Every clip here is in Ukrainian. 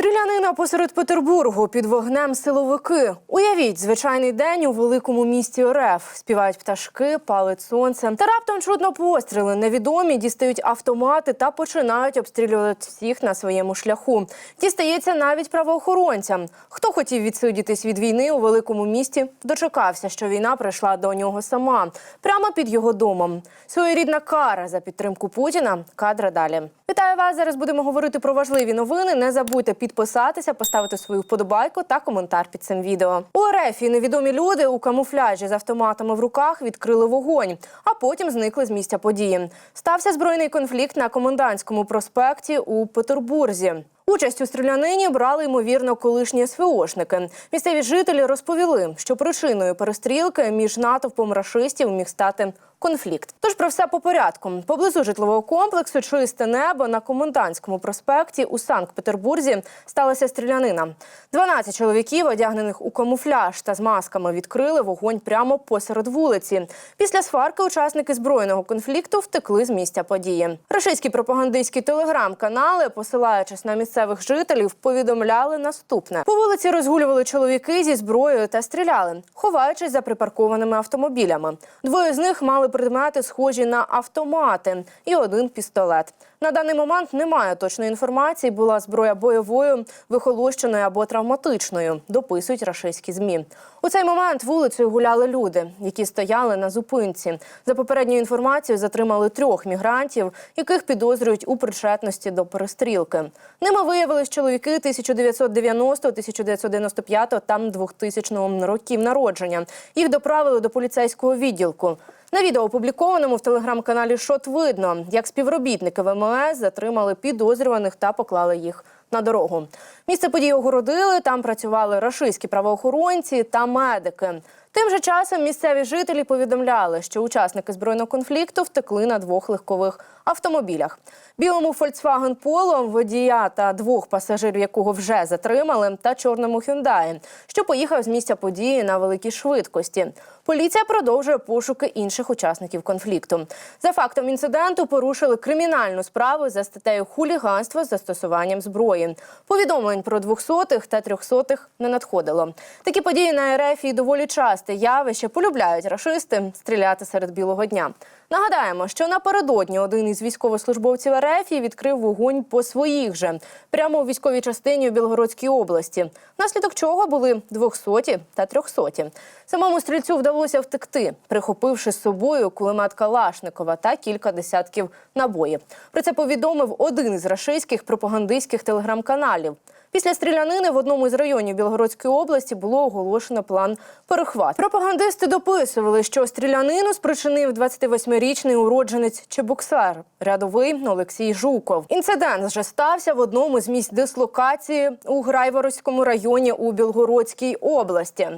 Стрілянина посеред Петербургу під вогнем силовики. Уявіть, звичайний день у великому місті РФ. Співають пташки, палить сонце. Та раптом чудно постріли. Невідомі дістають автомати та починають обстрілювати всіх на своєму шляху. Дістається навіть правоохоронцям. Хто хотів відсидітись від війни у великому місті, дочекався, що війна прийшла до нього сама, прямо під його домом. Своєрідна кара за підтримку Путіна. Кадри далі. Вітаю вас. Зараз будемо говорити про важливі новини. Не забудьте підписатися, поставити свою вподобайку та коментар під цим відео. У РФ невідомі люди у камуфляжі з автоматами в руках відкрили вогонь, а потім зникли з місця події. Стався збройний конфлікт на комендантському проспекті у Петербурзі. Участь у стрілянині брали ймовірно колишні СВОшники. Місцеві жителі розповіли, що причиною перестрілки між натовпом рашистів міг стати конфлікт. Тож про все по порядку. Поблизу житлового комплексу чисте небо на комендантському проспекті у Санкт-Петербурзі сталася стрілянина. 12 чоловіків, одягнених у камуфляж та з масками, відкрили вогонь прямо посеред вулиці. Після сварки учасники збройного конфлікту втекли з місця події. Російські пропагандистські телеграм-канали, посилаючись на місцевих жителів, повідомляли наступне: по вулиці розгулювали чоловіки зі зброєю та стріляли, ховаючись за припаркованими автомобілями. Двоє з них мали предмети, схожі на автомати, і один пістолет. На даний момент немає точної інформації, була зброя бойовою, вихолощеною або травматичною. Дописують рашистські змі. У цей момент вулицею гуляли люди, які стояли на зупинці. За попередньою інформацією, затримали трьох мігрантів, яких підозрюють у причетності до перестрілки. Ними виявились чоловіки 1990, 1995 та 2000 років народження. Їх доправили до поліцейського відділку. На відео, опублікованому в телеграм-каналі Шот видно, як співробітники ВМС затримали підозрюваних та поклали їх на дорогу. Місце події огородили. Там працювали рашистські правоохоронці та медики. Тим же часом місцеві жителі повідомляли, що учасники збройного конфлікту втекли на двох легкових автомобілях. Білому Volkswagen Polo, водія та двох пасажирів, якого вже затримали, та чорному Hyundai, що поїхав з місця події на великій швидкості. Поліція продовжує пошуки інших учасників конфлікту. За фактом інциденту порушили кримінальну справу за статтею хуліганство з застосуванням зброї. Повідомлень про двохсотих та трьохсотих не надходило. Такі події на РФ і доволі часте явище полюбляють рашисти стріляти серед білого дня. Нагадаємо, що напередодні один із військовослужбовців РФ відкрив вогонь по своїх же прямо у військовій частині у Білгородській області, внаслідок чого були 200 та 300. Самому стрільцю вдалося втекти, прихопивши з собою кулемет Калашникова та кілька десятків набоїв. Про це повідомив один із рашистських пропагандистських телеграм-каналів. Після стрілянини в одному із районів Білгородської області було оголошено план перехват. Пропагандисти дописували, що стрілянину спричинив 28-річний уродженець Чебоксар, рядовий Олексій Жуков. Інцидент вже стався в одному з місць дислокації у Грайворозькому районі у Білгородській області.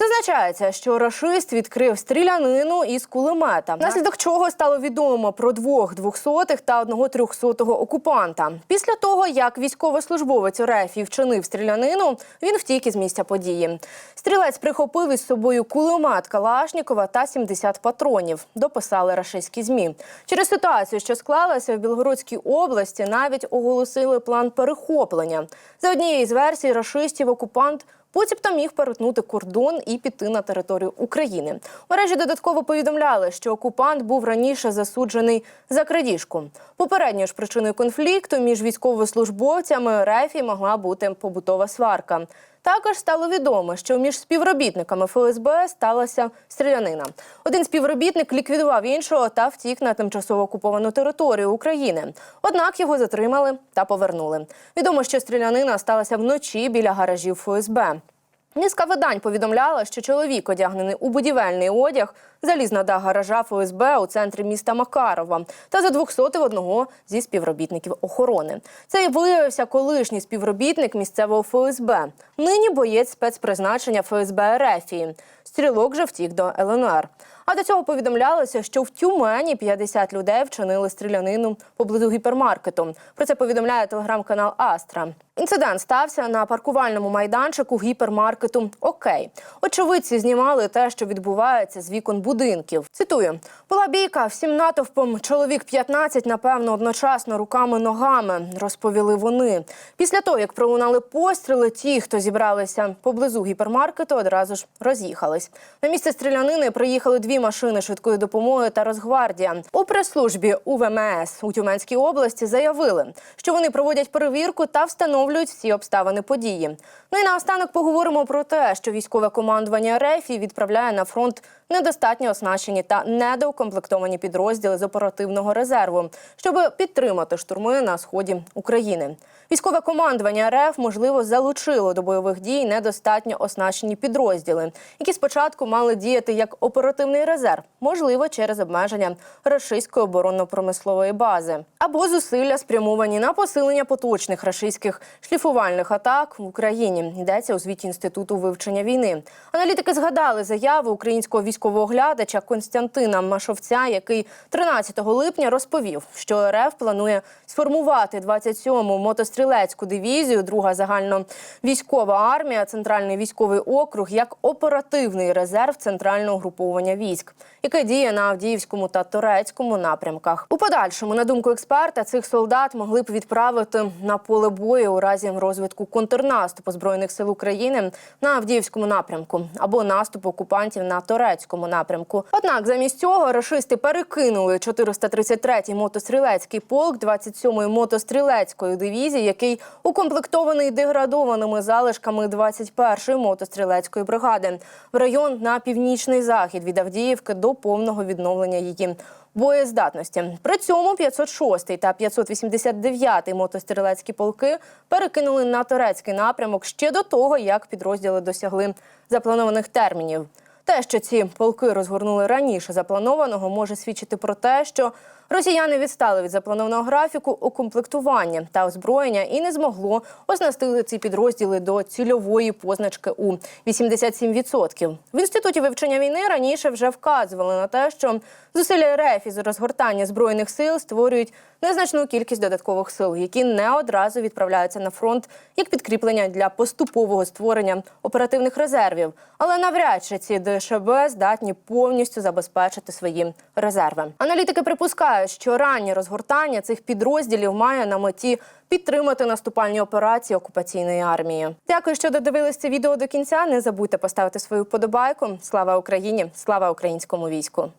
Зазначається, що рашист відкрив стрілянину із кулемета, наслідок чого стало відомо про двох двохсотих та одного трьохсотого окупанта. Після того, як військовослужбовець РФ вчинив стрілянину, він втік із місця події. Стрілець прихопив із собою кулемет Калашнікова та 70 патронів. Дописали рашистські змі. Через ситуацію, що склалася в Білгородській області, навіть оголосили план перехоплення. За однією з версій рашистів окупант Поцібто міг перетнути кордон і піти на територію України. Мережі додатково повідомляли, що окупант був раніше засуджений за крадіжку. Попередньою ж причиною конфлікту між військовослужбовцями РФ могла бути побутова сварка. Також стало відомо, що між співробітниками ФСБ сталася стрілянина. Один співробітник ліквідував іншого та втік на тимчасово окуповану територію України. Однак його затримали та повернули. Відомо, що стрілянина сталася вночі біля гаражів ФСБ. Низка видань повідомляла, що чоловік, одягнений у будівельний одяг, заліз на дах гаража ФСБ у центрі міста Макарова та задвохсотив одного зі співробітників охорони. Це і виявився колишній співробітник місцевого ФСБ. Нині боєць спецпризначення ФСБ Рефії. Стрілок же втік до ЛНР. А до цього повідомлялося, що в Тюмені 50 людей вчинили стрілянину поблизу гіпермаркету. Про це повідомляє телеграм-канал Астра. Інцидент стався на паркувальному майданчику гіпермаркету Окей. Очевидці знімали те, що відбувається з вікон будинків. Цитую: була бійка всім натовпом. Чоловік 15, напевно, одночасно руками ногами, розповіли вони. Після того, як пролунали постріли, ті, хто зібралися поблизу гіпермаркету, одразу ж роз'їхались. На місце стрілянини приїхали дві машини швидкої допомоги та Росгвардія. У прес-службі УВМС у Тюменській області заявили, що вони проводять перевірку та встановлюють всі обставини події. Ну і наостанок поговоримо про те, що військове командування РФ відправляє на фронт недостатньо оснащені та недоукомплектовані підрозділи з оперативного резерву, щоб підтримати штурми на сході України. Військове командування РФ можливо залучило до бойових дій недостатньо оснащені підрозділи, які спочатку мали діяти як оперативний резерв, можливо, через обмеження рашистської оборонно-промислової бази, або зусилля спрямовані на посилення поточних рашистських шліфувальних атак в Україні. Йдеться у звіті інституту вивчення війни. Аналітики згадали заяву українського військового оглядача Константина Машовця, який 13 липня розповів, що РФ планує сформувати 27-му мотострілецьку дивізію, друга загальновійськова армія, центральний військовий округ як оперативний резерв центрального груповання військ, яке діє на Авдіївському та Торецькому напрямках. У подальшому, на думку експерта, цих солдат могли б відправити на поле бою у разі розвитку контрнаступу збройних сил України на Авдіївському напрямку або наступу окупантів на Торецькому напрямку. Однак замість цього рашисти перекинули 433-й мотострілецький полк 27-ї мотострілецької дивізії, який укомплектований деградованими залишками 21-ї мотострілецької бригади в район на північний захід від Авдіївки до повного відновлення її боєздатності. При цьому 506 та 589 мотострілецькі полки перекинули на турецький напрямок ще до того, як підрозділи досягли запланованих термінів. Те, що ці полки розгорнули раніше запланованого, може свідчити про те, що росіяни відстали від запланованого графіку укомплектування та озброєння і не змогло оснастити ці підрозділи до цільової позначки у 87%. В інституті вивчення війни раніше вже вказували на те, що зусилля РФ із розгортання збройних сил створюють незначну кількість додаткових сил, які не одразу відправляються на фронт як підкріплення для поступового створення оперативних резервів. Але навряд чи ці ДШБ здатні повністю забезпечити свої резерви. Аналітики припускають, що раннє розгортання цих підрозділів має на меті підтримати наступальні операції окупаційної армії. Дякую, що додивились це відео до кінця. Не забудьте поставити свою вподобайку. Слава Україні! Слава українському війську!